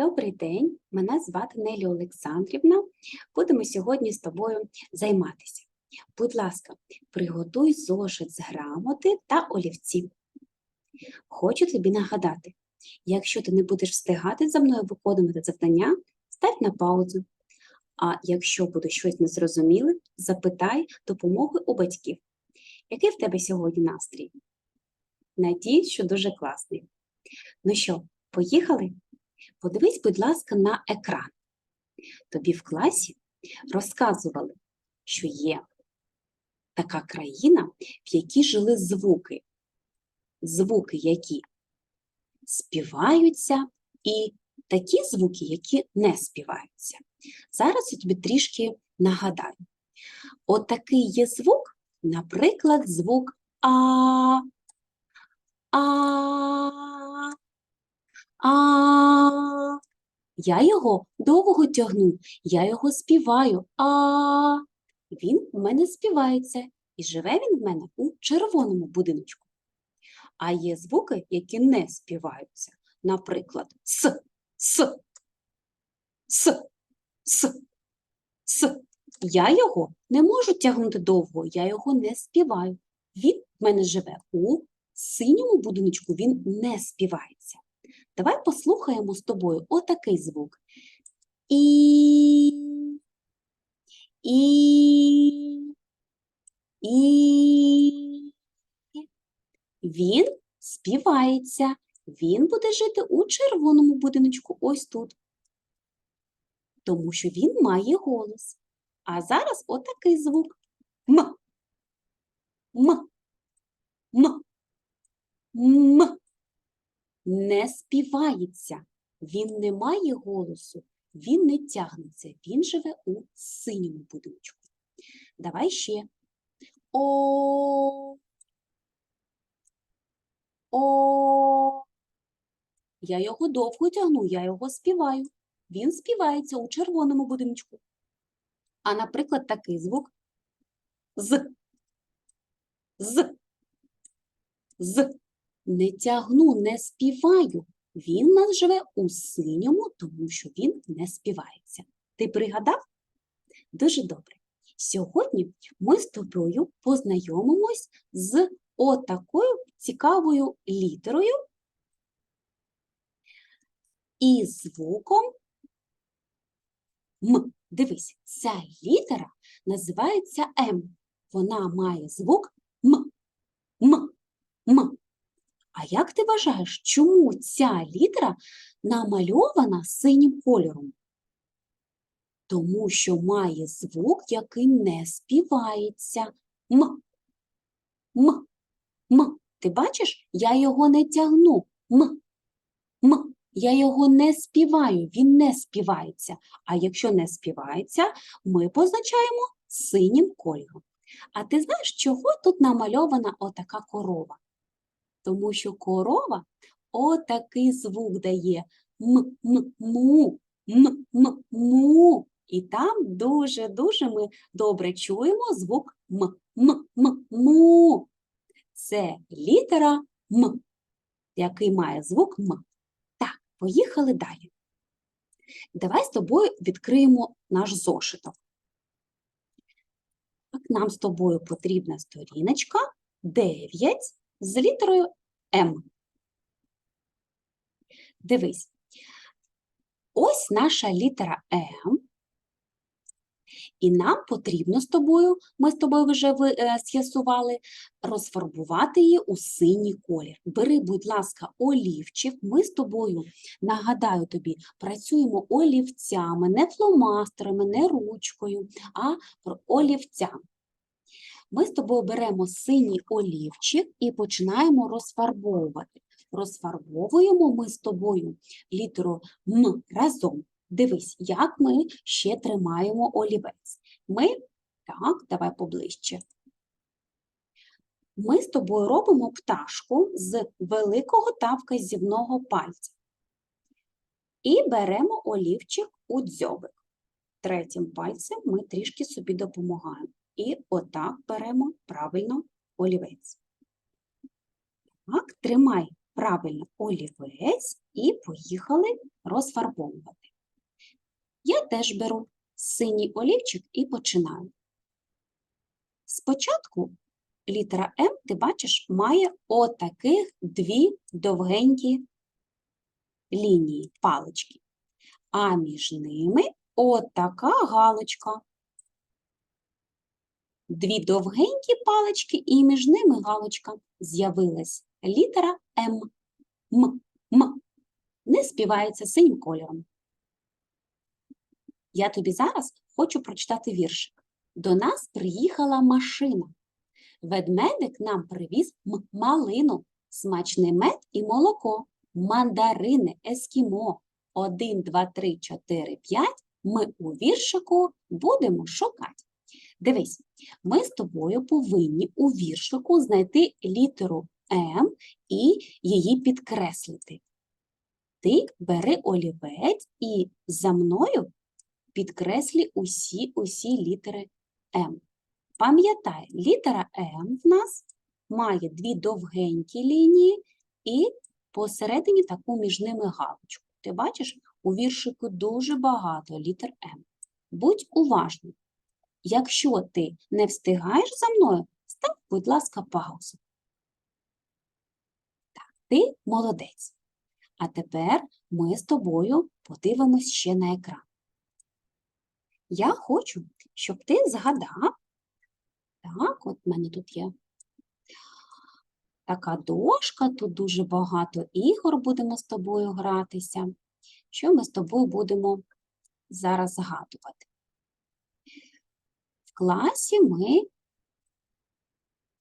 Добрий день, мене звати Нелі Олександрівна. Будемо сьогодні з тобою займатися. Будь ласка, приготуй зошит з грамоти та олівці. Хочу тобі нагадати, якщо ти не будеш встигати за мною виконувати завдання, став на паузу. А якщо буде щось незрозуміле, запитай допомоги у батьків. Який в тебе сьогодні настрій? Надіюсь, що дуже класний. Ну що, поїхали? Подивись, будь ласка, на екран. Тобі в класі розказували, що є така країна, в якій жили звуки. Звуки, які співаються, і такі звуки, які не співаються. Зараз я тобі трішки нагадаю. Отакий є звук, наприклад, звук А. А. А. Я його довго тягну, я його співаю. А. Він в мене співається, і живе він в мене у червоному будиночку. А є звуки, які не співаються. Наприклад, С, С, С, С, С. Я його не можу тягнути довго, я його не співаю. Він в мене живе у синьому будиночку, він не співається. Давай послухаємо з тобою отакий звук. І, і, і. Він співається. Він буде жити у червоному будиночку ось тут. Тому що він має голос. А зараз отакий звук. М. М. М. М. Не співається. Він не має голосу, він не тягнеться, він живе у синьому будиночку. Давай ще. О. О. Я його довго тягну, я його співаю. Він співається у червоному будиночку. А, наприклад, такий звук з. З. З. Не тягну, не співаю. Він нас живе у синьому, тому що він не співається. Ти пригадав? Дуже добре. Сьогодні ми з тобою познайомимось з отакою цікавою літерою і звуком М. Дивись, ця літера називається М. Вона має звук М. М. М. А як ти вважаєш, чому ця літера намальована синім кольором? Тому що має звук, який не співається. М. М. М. Ти бачиш, я його не тягну. М. М. Я його не співаю, він не співається. А якщо не співається, ми позначаємо синім кольором. А ти знаєш, чого тут намальована отака корова? Тому що корова отакий звук дає м-м-му, м-м-му. І там дуже-дуже ми добре чуємо звук м-м-му. Це літера М, який має звук М. Так, поїхали далі. Давай з тобою відкриємо наш зошиток. Так, нам з тобою потрібна сторіночка 9 з літерою М. Дивись, ось наша літера М, і нам потрібно з тобою, ми з тобою вже е, з'ясували, розфарбувати її у синій колір. Бери, будь ласка, олівчик. Ми з тобою, нагадаю тобі, працюємо олівцями, не фломастерами, не ручкою, а олівцями. Ми з тобою беремо синій олівчик і починаємо розфарбовувати. Розфарбовуємо ми з тобою літеру М разом. Дивись, як ми ще тримаємо олівець. Ми, так, давай поближче. Ми з тобою робимо пташку з великого та вказівного пальця. І беремо олівчик у дзьобик. Третім пальцем ми трішки собі допомагаємо. І отак беремо правильно олівець. Так, тримай правильно олівець і поїхали розфарбовувати. Я теж беру синій олівчик і починаю. Спочатку літера М, ти бачиш, має отаких дві довгенькі лінії, палички. А між ними отака галочка. Дві довгенькі палички, і між ними галочка. З'явилась літера М. М. М. Не співається синім кольором. Я тобі зараз хочу прочитати віршик. До нас приїхала машина. Ведмедик нам привіз малину, смачний мед і молоко, мандарини, ескімо. Один, два, три, чотири, п'ять. Ми у віршику будемо шукати. Дивись, ми з тобою повинні у віршику знайти літеру М і її підкреслити. Ти бери олівець і за мною підкреслі усі усі літери М. Пам'ятай, літера М в нас має дві довгенькі лінії і посередині таку між ними галочку. Ти бачиш, у віршику дуже багато літер М. Будь уважним. Якщо ти не встигаєш за мною, став, будь ласка, паузу. Так, ти молодець. А тепер ми з тобою подивимось ще на екран. Я хочу, щоб ти згадав, так, от в мене тут є така дошка, тут дуже багато ігор будемо з тобою гратися. Що ми з тобою будемо зараз згадувати? Класі ми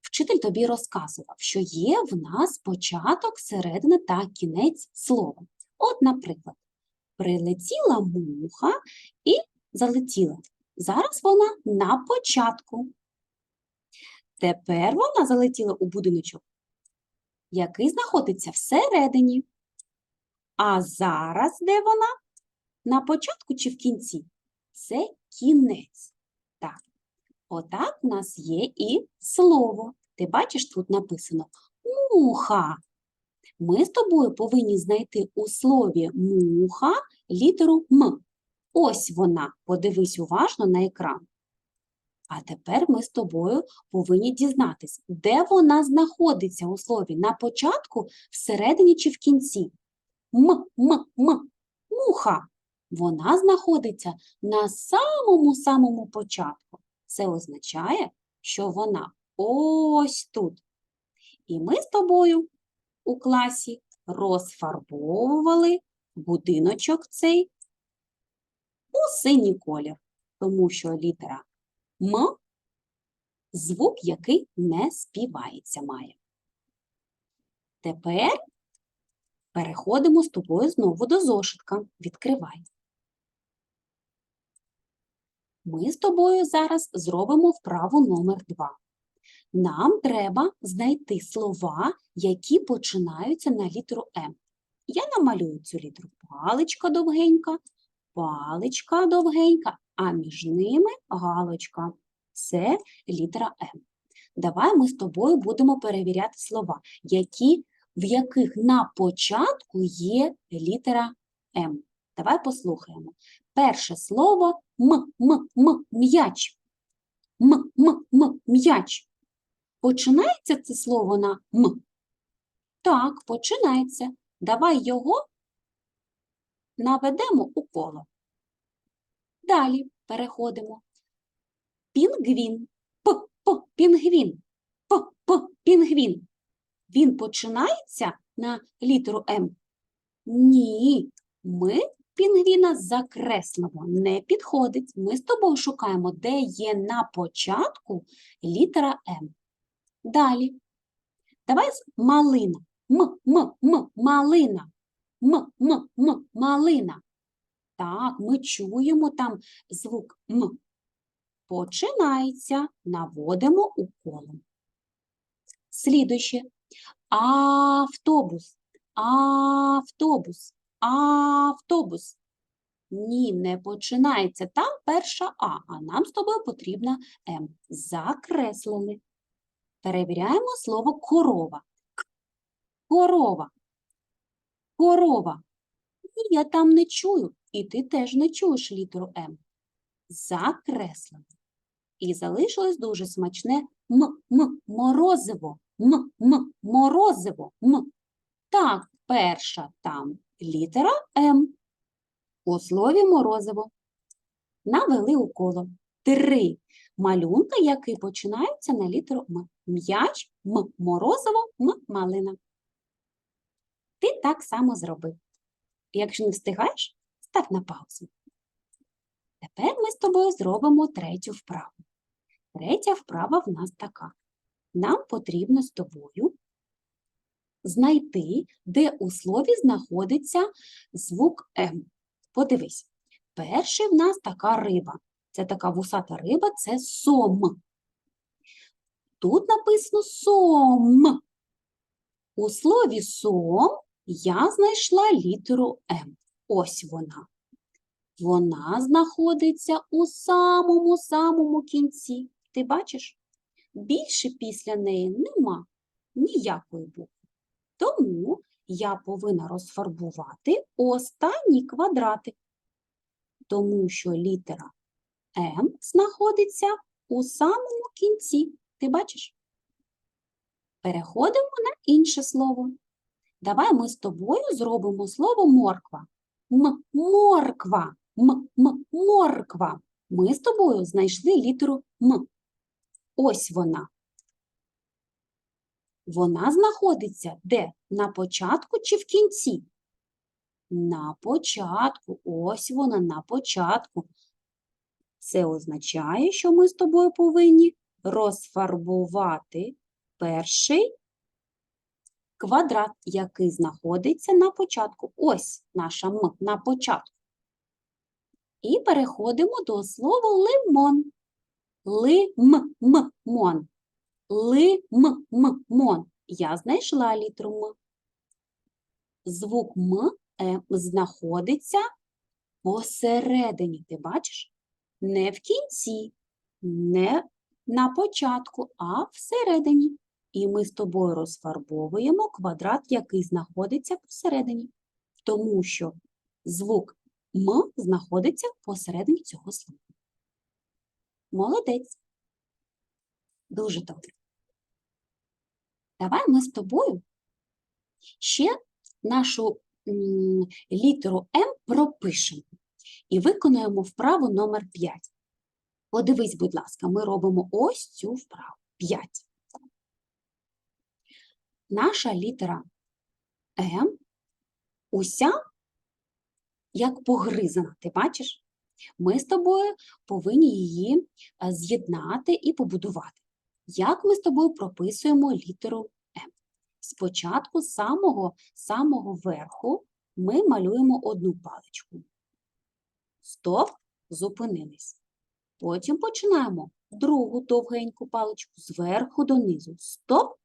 вчитель тобі розказував, що є в нас початок, середина та кінець слова. От, наприклад, прилетіла муха і залетіла. Зараз вона на початку. Тепер вона залетіла у будиночок, який знаходиться всередині. А зараз де вона? На початку чи в кінці? Це кінець. Так. Отак у нас є і слово. Ти бачиш, тут написано муха. Ми з тобою повинні знайти у слові муха літеру М. Ось вона. Подивись уважно на екран. А тепер ми з тобою повинні дізнатись, де вона знаходиться у слові на початку, всередині чи в кінці. М, м, м. Муха. Вона знаходиться на самому-самому початку. Це означає, що вона ось тут. І ми з тобою у класі розфарбовували будиночок цей у синій колір, тому що літера М звук, який не співається, має. Тепер переходимо з тобою знову до зошитка. Відкривай. Ми з тобою зараз зробимо вправу номер 2. Нам треба знайти слова, які починаються на літеру М. Я намалюю цю літеру паличка довгенька, паличка довгенька, а між ними галочка. Це літера М. Давай ми з тобою будемо перевіряти слова, які, в яких на початку є літера М. Давай послухаємо. Перше слово м, м, м, м'яч. М, м, м, м'яч. Починається це слово на м? Так, починається. Давай його наведемо у коло. Далі переходимо. Пінгвін. П, п, пінгвін. П, п, пінгвін. Він починається на літеру М? Ні, ми пінгвіна закреслимо, не підходить. Ми з тобою шукаємо, де є на початку літера М. Далі. Давай малина. М, м, м, малина. М, м, м, малина. Так, ми чуємо там звук М. Починається, наводимо у. Слідуще. Автобус. Автобус. Автобус. Ні, не починається. Там перша А, а нам з тобою потрібна М. Закреслили. Перевіряємо слово корова. Корова. Корова. Ні, я там не чую, і ти теж не чуєш літеру М. Закреслено. І залишилось дуже смачне м, м, морозиво, м, м, морозиво, м. Так, перша там літера М. У слові морозиво. Навели у коло. Три малюнка, які починаються на літеру М. М'яч, М, морозиво, М, малина. Ти так само зроби. Якщо не встигаєш, став на паузу. Тепер ми з тобою зробимо третю вправу. Третя вправа в нас така. Нам потрібно з тобою знайти, де у слові знаходиться звук М. Подивись, перший в нас така риба. Це така вусата риба, це сом. Тут написано сом. У слові сом я знайшла літеру М. Ось вона. Вона знаходиться у самому-самому кінці. Ти бачиш? Більше після неї нема ніякої букви. Тому я повинна розфарбувати останній квадратик, тому що літера М знаходиться у самому кінці. Ти бачиш? Переходимо на інше слово. Давай ми з тобою зробимо слово морква. М морква. М м морква. Ми з тобою знайшли літеру М. Ось вона. Вона знаходиться де? На початку чи в кінці? На початку. Ось вона на початку. Це означає, що ми з тобою повинні розфарбувати перший квадрат, який знаходиться на початку. Ось наша М на початку. І переходимо до слова лимон. Ли-м-м-мон. Ли-м-м-мон. Я знайшла літеру М. Звук М е, знаходиться посередині. Ти бачиш? Не в кінці, не на початку, а всередині. І ми з тобою розфарбовуємо квадрат, який знаходиться посередині, тому що звук М знаходиться посередині цього слова. Молодець. Дуже добре. Давай ми з тобою ще нашу літеру М пропишемо і виконуємо вправу номер 5. Подивись, будь ласка, ми робимо ось цю вправу. 5. Наша літера М уся як погризана, ти бачиш? Ми з тобою повинні її е, з'єднати і побудувати. Як ми з тобою прописуємо літеру М? Спочатку з самого, самого верху ми малюємо одну паличку. Стоп, зупинились. Потім починаємо другу довгеньку паличку зверху донизу. Стоп,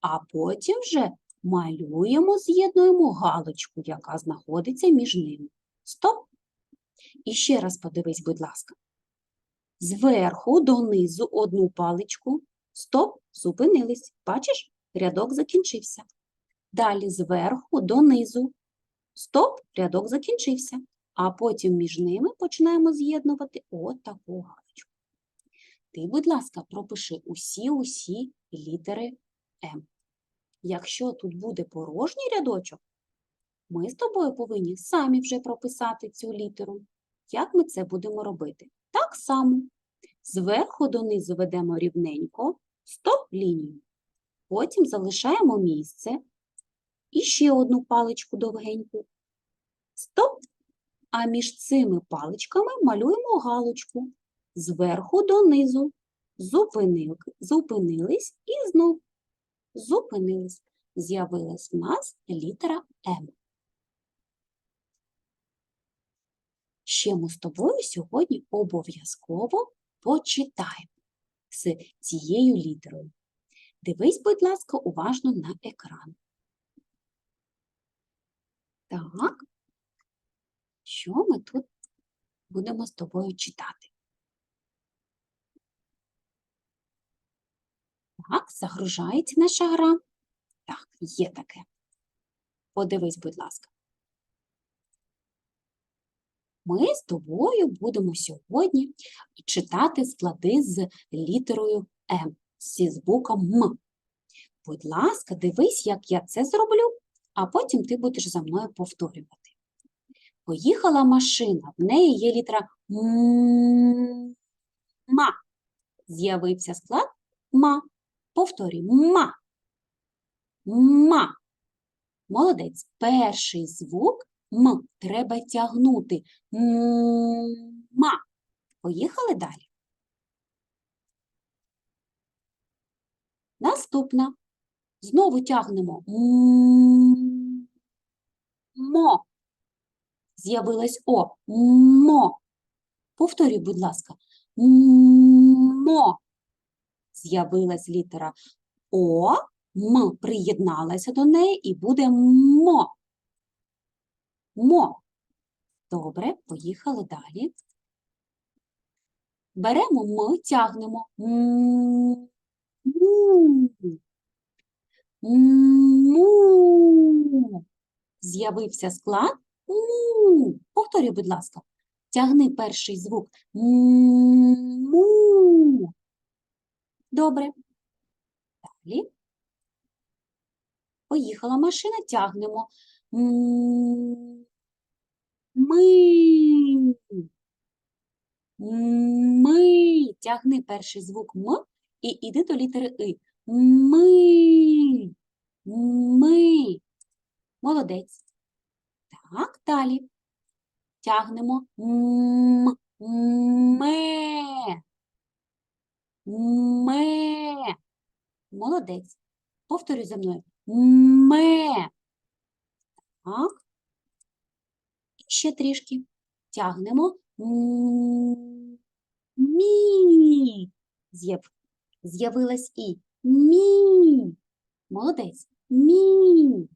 а потім вже малюємо, з'єднуємо галочку, яка знаходиться між ними. Стоп. І ще раз подивись, будь ласка. Зверху донизу одну паличку. Стоп, зупинились. Бачиш, рядок закінчився. Далі зверху донизу. Стоп, рядок закінчився. А потім між ними починаємо з'єднувати от таку галочку. Ти, будь ласка, пропиши усі-усі літери М. Якщо тут буде порожній рядочок, ми з тобою повинні самі вже прописати цю літеру. Як ми це будемо робити? Так само. Зверху донизу ведемо рівненько стоп-лінію. Потім залишаємо місце і ще одну паличку довгеньку. Стоп. А між цими паличками малюємо галочку. Зверху донизу. Зупинили, зупинились і знов зупинились. З'явилась в нас літера М. Ще ми з тобою сьогодні обов'язково почитаємо з цією літерою. Дивись, будь ласка, уважно на екран. Так, що ми тут будемо з тобою читати? Так, загружається наша гра. Так, є таке. Подивись, будь ласка. Ми з тобою будемо сьогодні читати склади з літерою М, зі звуком М. Будь ласка, дивись, як я це зроблю, а потім ти будеш за мною повторювати. Поїхала машина, в неї є літера. Ма. З'явився склад ма. Повторюй ма. Ма. Молодець. Перший звук М треба тягнути. М. Ма. Поїхали далі. Наступна. Знову тягнемо. М. Мо. З'явилось О. Мо. Повторюй, будь ласка. Мо. З'явилась літера О. М приєдналася до неї і буде мо. Мо. Добре, поїхали далі. Беремо ми, тягнемо. Му. Му. З'явився склад му. Повторюй, будь ласка. Тягни перший звук. Му. Добре. Далі. Поїхала машина, тягнемо. Ми. Ми. Тягни перший звук М і іди до літери И. Ми. Ми. Молодець. Так, далі. Тягнемо. М. Ме. Ме. Молодець. Повторюй за мною. Ме. Так. Ще трішки. Тягнемо. Мі. З'яв- З'явилась і. Мі. Молодець. Мі.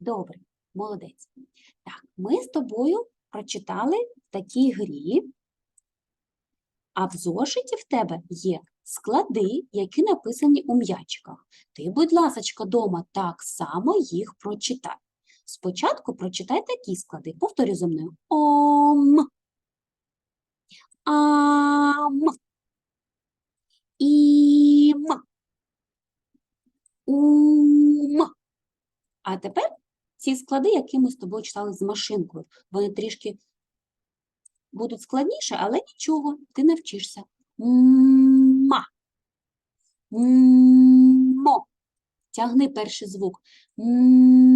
Добре, молодець. Так, ми з тобою прочитали в такій грі, а в зошиті в тебе є склади, які написані у м'ячиках. Ти, будь ласочка, дома так само їх прочитай. Спочатку прочитай такі склади. Повторюй за мною. Ом. Ам. Ім. Ум. А тепер ці склади, які ми з тобою читали з машинкою, вони трішки будуть складніше, але нічого, ти навчишся. Ма. Мо. Тягни перший звук. Му.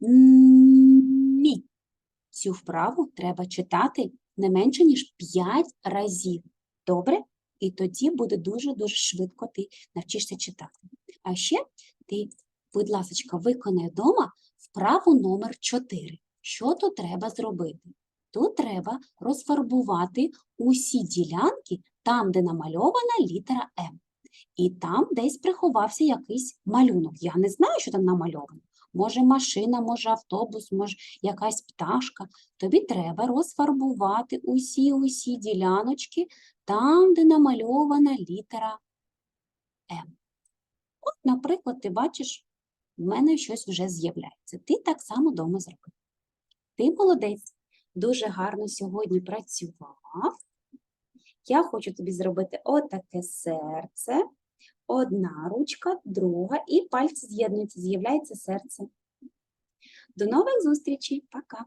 Мі. Цю вправу треба читати не менше, ніж 5 разів. Добре? І тоді буде дуже-дуже швидко ти навчишся читати. А ще ти, будь ласка, виконай вдома вправу номер 4. Що тут треба зробити? Тут треба розфарбувати усі ділянки там, де намальована літера М. І там десь приховався якийсь малюнок. Я не знаю, що там намальовано. Може машина, може автобус, може якась пташка. Тобі треба розфарбувати усі-усі діляночки там, де намальована літера М. От, наприклад, ти бачиш, в мене щось вже з'являється. Ти так само вдома зроби. Ти молодець, дуже гарно сьогодні працював. Я хочу тобі зробити отаке серце. Одна ручка, друга, і пальці з'єднуються, з'являється серце. До нових зустрічей. Пока!